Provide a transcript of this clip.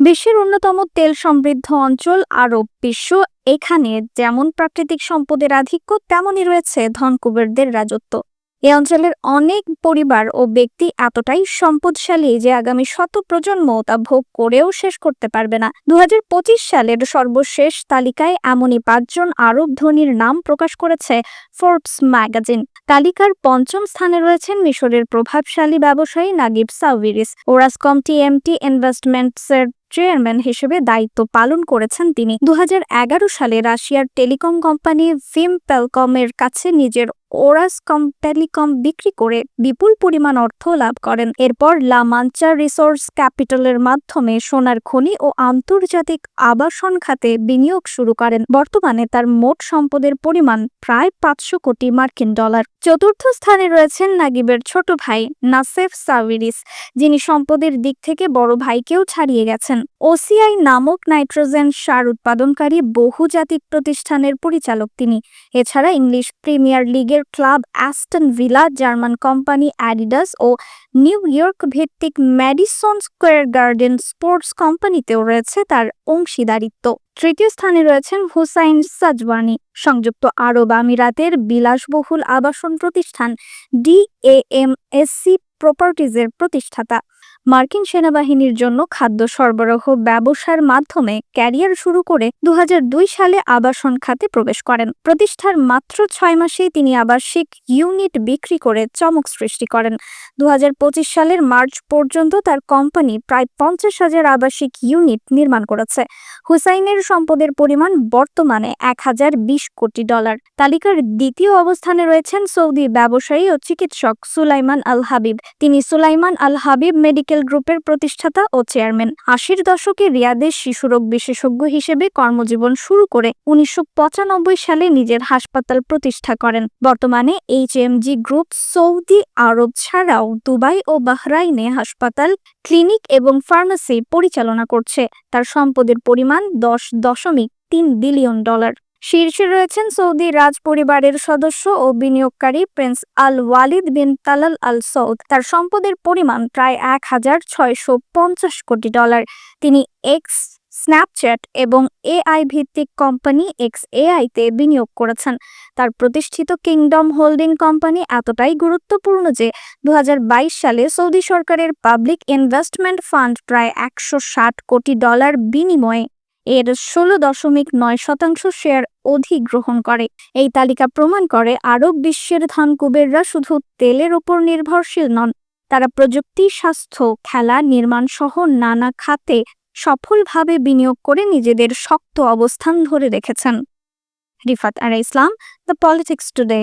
বিশ্বের অন্যতম তেল সমৃদ্ধ অঞ্চল আরব বিশ্ব। এখানে যেমন প্রাকৃতিক সম্পদের আধিক্য, তেমনই রয়েছে ধনকুবেরদের রাজত্ব। এ অঞ্চলের অনেক পরিবার ও ব্যক্তি এতটাই সম্পদশালী যে আগামী শত প্রজন্ম তা ভোগ করেও শেষ করতে পারবে না। দু হাজার পঁচিশ সালের সর্বশেষ তালিকায় এমনই পাঁচজন আরব ধনীর নাম প্রকাশ করেছে ফোর্বস ম্যাগাজিন তালিকার পঞ্চম স্থানে রয়েছেন মিশরের প্রভাবশালী ব্যবসায়ী নাগিব সাউভিরিস ওরাসকম টিএমটি ইনভেস্টমেন্টসের চেয়ারম্যান হিসেবে দায়িত্ব পালন করেছেন তিনি। দু হাজার এগারো সালে রাশিয়ার টেলিকম কোম্পানি ভিম পেলকমের কাছে নিজের ওরাসকম টেলিকম বিক্রি করে বিপুল পরিমাণ অর্থ লাভ করেন। এরপর লা মাঞ্চা রিসোর্স ক্যাপিটালের মাধ্যমে সোনার খনি ও আন্তর্জাতিক আবাসন খাতে বিনিয়োগ শুরু করেন। বর্তমানে তার মোট সম্পদের পরিমাণ প্রায় পাঁচশো কোটি মার্কিন ডলার। চতুর্থ স্থানে রয়েছেন নাগিবের ছোট ভাই নাসেফ সাউরিস যিনি সম্পদের দিক থেকে বড় ভাইকেও ছাড়িয়ে গেছেন। ওসিআই নামক নাইট্রোজেন সার উৎপাদনকারী বহুজাতিক প্রতিষ্ঠানের পরিচালক তিনি। এছাড়া ইংলিশ প্রিমিয়ার লিগের club Aston Villa German company Adidas ও নিউ ইয়র্ক ভিত্তিক ম্যাডিসন স্কোয়ার গার্ডেন স্পোর্টস কোম্পানিতেও রয়েছে তার অংশীদারিত্ব। তৃতীয় স্থানে রয়েছেন হুসাইন সাজওয়ানি। সংযুক্ত আরব আমিরাতের বিলাসবহুল আবাসন প্রতিষ্ঠান ডিএএমএসসি প্রপার্টিজের প্রতিষ্ঠাতা। মার্কিন সেনাবাহিনীর জন্য খাদ্য সরবরাহ ব্যবসার মাধ্যমে ক্যারিয়ার শুরু করে দুহাজার দুই সালে আবাসন খাতে প্রবেশ করেন। প্রতিষ্ঠার মাত্র ছয় মাসেই তিনি আবাসিক ইউনিট বিক্রি করে চমক সৃষ্টি করেন। দুহাজার পঁচিশ সালের মার্চ পর্যন্ত তার কোম্পানি প্রায় পঞ্চাশ হাজার আবাসিক ইউনিট নির্মাণ করেছে। হুসাইনের সম্পদের পরিমাণ বর্তমানে এক হাজার বিশ কোটি ডলার। তালিকার দ্বিতীয় অবস্থানে রয়েছেন সৌদি ব্যবসায়ী ও চিকিৎসক সুলাইমান আল হাবিব। তিনি সুলাইমান আল হাবিব মেডিকেল গ্রুপের প্রতিষ্ঠাতা ও চেয়ারম্যান আশির দশকে রিয়াদের শিশুরোগ বিশেষজ্ঞ হিসেবে কর্মজীবন শুরু করে উনিশশো পঁচানব্বই সালে নিজের হাসপাতাল প্রতিষ্ঠা করেন। বর্তমানে এইচ গ্রুপ সৌদি আরব ছাড়াও দুবাই ও বাহরাইনে হাসপাতাল, ক্লিনিক এবং ফার্মেসি পরিচালনা করছে। তার সম্পদের পরিমাণ দশ দশমিক তিন বিলিয়ন ডলার। শীর্ষে রয়েছেন সৌদি রাজ পরিবারের সদস্য ও বিনিয়োগকারী prince Al Waleed bin Talal Al Saud. তার সম্পদের পরিমাণ প্রায় এক হাজার ছয়শো পঞ্চাশ কোটি ডলার। তিনি এক্স, স্ন্যাপচ্যাট এবং এআই ভিত্তিক কোম্পানি এক্স এআইতে বিনিয়োগ করেছেন। তার প্রতিষ্ঠিত কিংডম হোল্ডিং কোম্পানি এতটাই গুরুত্বপূর্ণ যে দু হাজার বাইশ সালে সৌদি সরকারের পাবলিক ইনভেস্টমেন্ট ফান্ড প্রায় একশো ষাট কোটি ডলার বিনিময়ে এর ষোলো দশমিক নয় শতাংশ শেয়ার অধিগ্রহণ করে। এই তালিকা প্রমাণ করে আরব বিশ্বের ধন কুবেররা শুধু তেলের ওপর নির্ভরশীল নন, তারা প্রযুক্তি, স্বাস্থ্য, খেলা, নির্মাণ সহ নানা খাতে সফলভাবে বিনিয়োগ করে নিজেদের শক্ত অবস্থান ধরে রেখেছেন। রিফাত আর ইসলাম, দ্য পলিটিক্স টুডে।